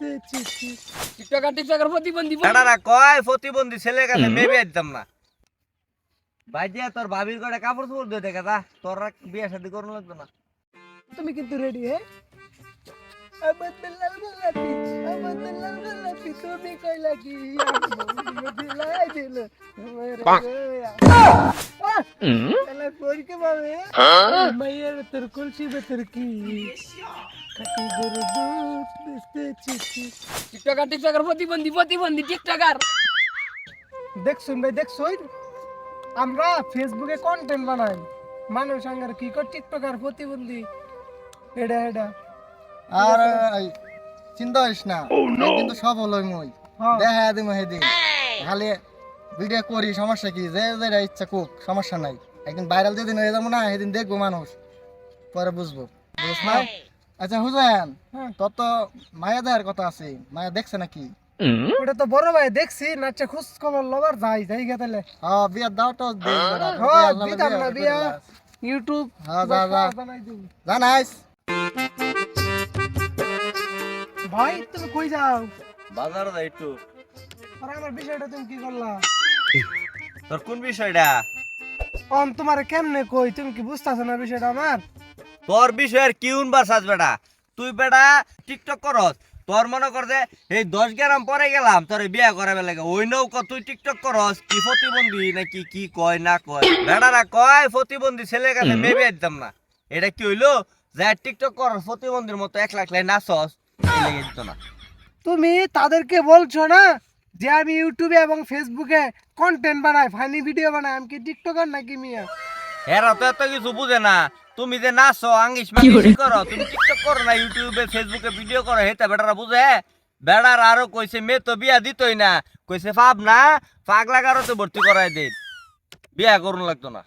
বুঝতেছি TikToker TikToker প্রতিবন্ধী বেটারা কয় প্রতিবন্ধী ছেলের কাছে মেয়ে বিয়ে দিতাম না। বাইজিয়া তোর ভাবির করে কাপড় চোপড় দিয়ে দেখা যা তোর বিয়ে শাদি করুন লাগতো না। তুমি কিন্তু রেডি হ্যাঁ? আবদুল্লাহ গোলাপি আবদুল্লাহ গোলাপি তুমি কইলা কি আমি দিলাই দিল এলা পরকে বাবে মায়ের তোর কলসি বেতর কি? টিকটকার টিকটকার প্রতিবন্ধী প্রতিবন্ধী টিকটকার। দেখছুন ভাই দেখছুন? আমরা ফেসবুকে কন্টেন্ট বানাই। মানুষ আঙ্গার কি কর টিকটক আর প্রতিবন্ধী। এটা এটা আর এই, চিন্তা করিস না। কিন্তু সব হলো মই। হ্যাঁ। দেখা দিম সেদিন। খালি ভিডিও করি সমস্যা কি? যে যেটা ইচ্ছা কুক সমস্যা নাই। একদিন ভাইরাল যেদিন হয়ে যাব না সেদিন দেখব মানুষ। পরে বুঝব। বুঝছ না? আচ্ছা হুসেন হ্যাঁ। তোর তো মায়া দেওয়ার কথা আছে মায়া দেখছে নাকি? ওটা তো বড় ভাই দেখছি নাচে খোঁজ খবর লবার যাই যাই গেলে হ্যাঁ বিয়ার দাও তো বেটা। হ্যাঁ, বিয়া হলে দিতাম না, বিয়া বিয়া। ইউটিউব হ্যাঁ যা যা। বানাই দিবি। জানাইস ভাই তুমি কই যাও? বাজার যা একটু। আর আমার বিষয়টা তুমি কি করলা? তোর কোন বিষয়টা? অন তোমার কেমনে কই? তুমি কি বুঝতাছ না বিষয়টা আমার? তোর বিষয়ের কি উনবার সাজ বেটা? তুই বেটা টিকটক করস। তোর মনে কর যে এই দশ গ্রাম পরে গেলাম তোর বিয়া করাবে লাগে। ওই নৌকা তুই টিকটক করস কি প্রতিবন্ধী নাকি কি কয় না কয়? বেটারা কয় প্রতিবন্ধী কাছে মেয়ে বিয়ে দিতাম না। এটা কি হইল? যে টিকটক করস প্রতিবন্ধীর মতো এক লাখ লাই নাচস। এই দিত না। তুমি তাদেরকে বলছো না যে আমি ইউটিউবে এবং ফেসবুকে কন্টেন্ট বানাই ফানি ভিডিও বানাই? আমি কি টিকটকার নাকি মিয়া? এরা তো এত কিছু বুঝে না। তুমি যে নাচো আঙ্গিস মাঙ্গিস করো? তুমি টিকটক করো না ইউটিউবে ফেসবুকে ভিডিও করো হেতা বেটারা বুঝে? বেড়ার আরও কইছে মেয়ে তো বিয়া দিতই না। কইছে পাব না পাগলা কারোতে ভর্তি করাই দে। বিয়া করুন লাগতো না।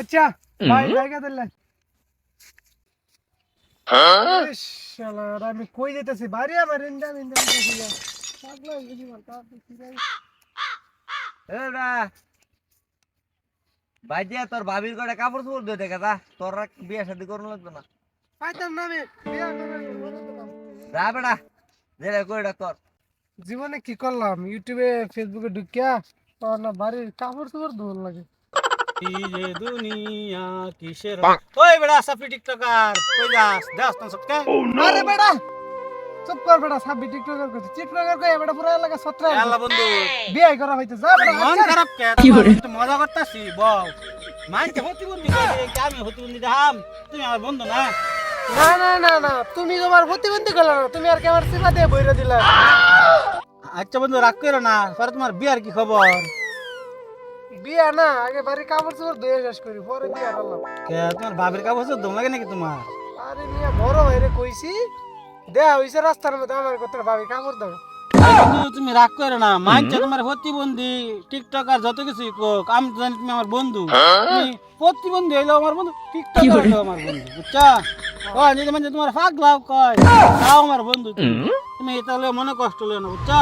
আচ্ছা ভাই জায়গা দিলে ইস, আমি কই যেতেছি বাড়ি আমার পাগলা হয়ে তার যাই। তোর ভাবির করে কাপড় চোপড় দিয়ে দেখা যা। তোর বিয়া শাদি করুন লাগতো না। পাইতাম না আমি। বিয়া যা বেটা যেটা কইটা কর জীবনে কি করলাম? ইউটিউবে ফেসবুকে ঢুকিয়া তোর না বাড়ির কাপড় চোপড় ধোল লাগে। কি দুনিয়া কিসের ওই বেড়া সাফি টিকটকার। কই যাস? যাস না সবকে আরে বেটা! চুপ কর বেটা সাবি টিকটকার করছে টিকটকার কই বেটা পুরো এলাকা আল্লাহ বন্ধু। বিয়ে করা হইতে যা বেটা মন আচ্ছা। খারাপ কে? মজা করতাছি বল। মানতে হতিবন্দি করে কি আমি হতিবন্দি হাম তুমি আমার বন্ধু না? না না না না তুমি তোমার প্রতিবন্ধী করলে না তুমি আর কি আমার সীমা দিয়ে বইরা দিলা। আচ্ছা বন্ধু রাগ করো না পরে তোমার বিয়ার কি খবর? বিয়া না আগে বাড়ির কাপড় চোপড় ধুয়ে শেষ করি পরে বিয়া করলাম। কে তোমার বাবির কাপড় চোপড় দম লাগে নাকি তোমার? আরে মিয়া বড় ভাইরে কইছি। দেয়া হইছে রাস্তার মধ্যে আমার ভাবি দাও। তুমি রাগ করো না মানছে তোমার প্রতিবন্ধী টিকটকার যত কিছুই কোক আমি জানি তুমি আমার বন্ধু। প্রতিবন্ধী হইল আমার বন্ধু টিকটকার হইল আমার বন্ধু বুঝছা? কয় যদি মানে তোমার পাগলাও কয় তাও আমার বন্ধু তুমি। তাহলে মনে কষ্ট হলো না বুঝছা?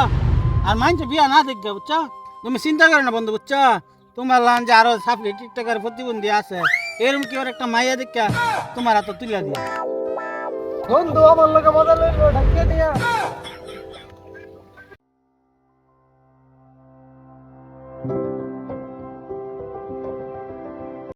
আর মানছে বিয়া না দেখবে বুঝছা? তুমি চিন্তা করো না বন্ধু বুঝছা? তোমার লান যে আরও সাপলি টিকটকার প্রতিবন্ধী আছে এরকম কি ওর একটা মাইয়া দেখা তোমার হাতে তুলে দিয়া। বন্ধু আমার লোকে মজা লইলো ঢাকিয়ে দিয়া।